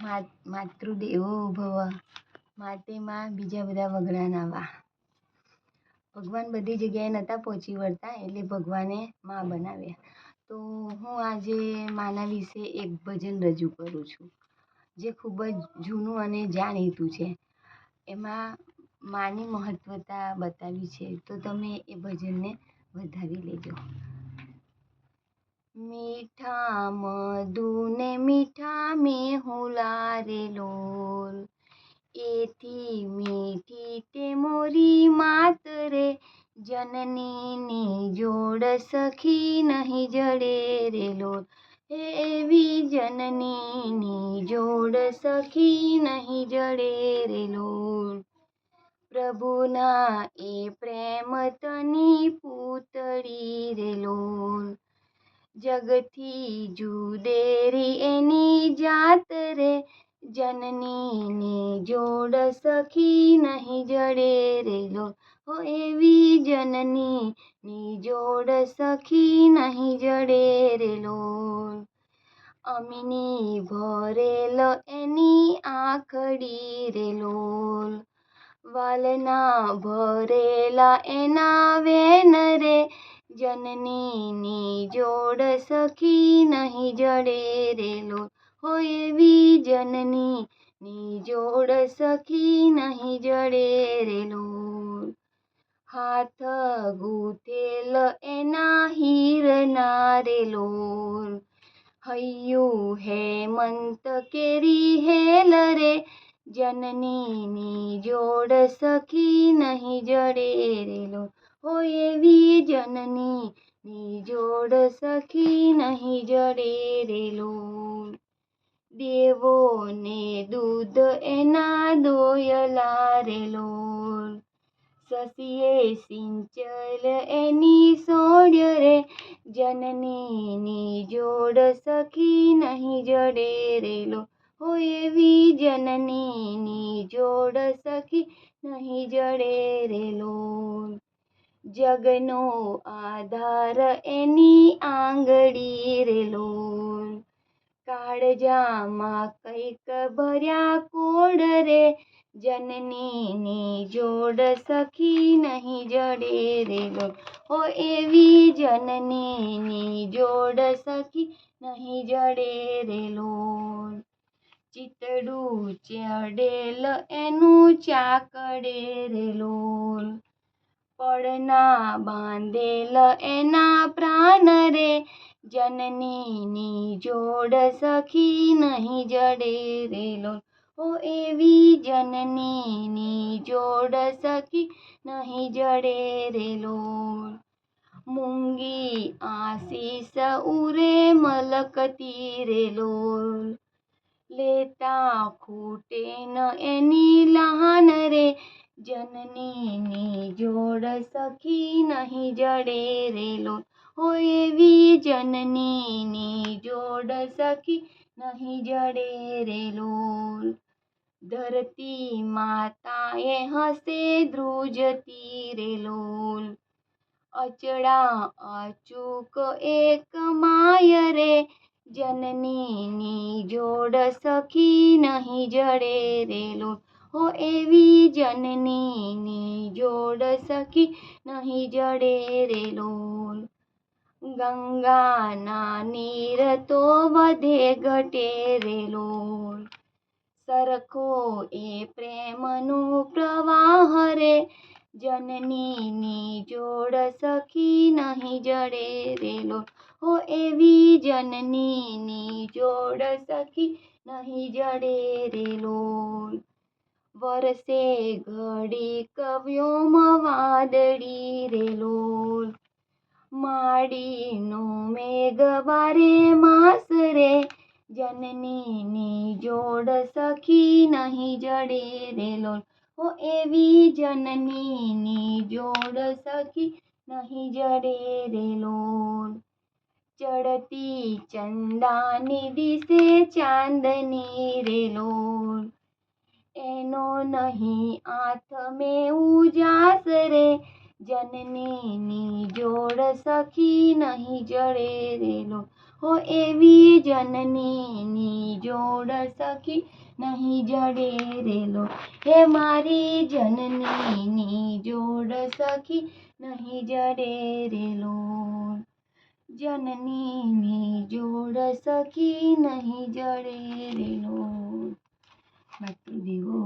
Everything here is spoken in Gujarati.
માતૃદેવો ભવ માટેમાં બીજા બધા વગડા નાવા. ભગવાન બધી જગ્યાએ નહોતા પહોંચી વળતા એટલે ભગવાને મા બનાવ્યા. તો હું આજે માના વિશે એક ભજન રજૂ કરું છું, જે ખૂબ જ જૂનું અને જાણીતું છે. એમાં માની મહત્વતા બતાવી છે, તો તમે એ ભજનને વધાવી લેજો. મીઠા મધુને મીઠા મેહુલા રે એથી મીઠી તે મોરી માત જનનીની જોડ સખી નહીં જડે રે લોલ. એવી જનનીની જોડ સખી નહીં જડે રે લોલ. પ્રભુના એ પ્રેમ તની પૂતળી રે લોલ. જગથી જુદેરી એની જાત રે. જનનીની જોડ સખી નહીં જડે રેલો હો એવી જનનીની જોડ સખી નહીં જડે રેલો અમીની ભરેલ એની આખડી રેલો વાલના ભરેલા એના વેન રે. જનનીની જોડ સખી નહીં જડે રેલો હો એવી જનનીની જોડ સખી નહીં જડે રે લોલ હાથ ગૂંથેલ એના હીરના રે લોલ હૈયું હેમંત કેરી હેલ રે જનનીની જોડ સખી નહીં જડે રે લોલ હો એવી જનનીની જોડ સખી નહીં જડે રે લોલ દેવોને દૂધ એના દોયલા રે લોલ. સસીએ સિંચલ એની સોડ્ય રે જનનીની જોડ સખી નહીં જડે રે લો. હો એવી જનનીની જોડ સખી નહીં જડે રે લોલ. જગનો આધાર એની આંગળી રે લોલ. કાળજામાં કંઈક ભર્યા કોડ રે. જનનીની જોડ સખી નહીં જડે રે લોલ હો એવી જનનીની જોડ સખી નહીં જડે રે ચિતડું ચડેલ એનું ચાકડે રે લોલ. પડના બાંધેલ એના પ્રાણ રે. જનનીની જોડ સખી નહીં જડે રે લોલ ઓ એવી જનનીની જોડ સખી નહીં જડે રે લોલ મૂંગી આશીષ ઉરે મલકતી રે લોલ લેતા ખૂટે ન એની લહાન રે જનનીની જોડ સખી નહીં જડે રે લોલ હો એવી જનનીની જોડ સખી નહીં જડે રે લોલ ધરતી માતાએ હસે ધ્રુજતી રે લોલ અચળા અચૂક એક માય રે જનનીની જોડ સખી નહીં જડે રે લોલ હો એવી જનનીની જોડ સખી નહીં જડે રે લોલ ગંગાના નીર તો વધે ઘટે રે લોલ સરખો એ પ્રેમનો પ્રવાહ રે જનનીની જોડ સખી નહીં જડે રે લોલ હો એવી જનનીની જોડ સખી નહીં જડે રે લોલ વરસે ઘડી કવ્યોમ વાદળી રે લોલ માડીનો મેઘ બારે માસ રે. જનનીની જોડ સખી નહીં જડે રે લોલ. હો એવી જનનીની જોડ સખી નહીં જડે રે લોલ. ચડતી ચંદાની દિશે ચાંદની રે લોલ. એનો નહીં આથ મેં ઉજાસ રે. જનનીની જોડ સખી નહીં જડે રેલો હો એવી જનનીની જોડ સખી નહીં જડે રેલો હે મારી જનનીની જોડ સખી નહીં જડે રેલો જનનીની જોડ સખી નહીં જડે રેલો બાકી દેવો.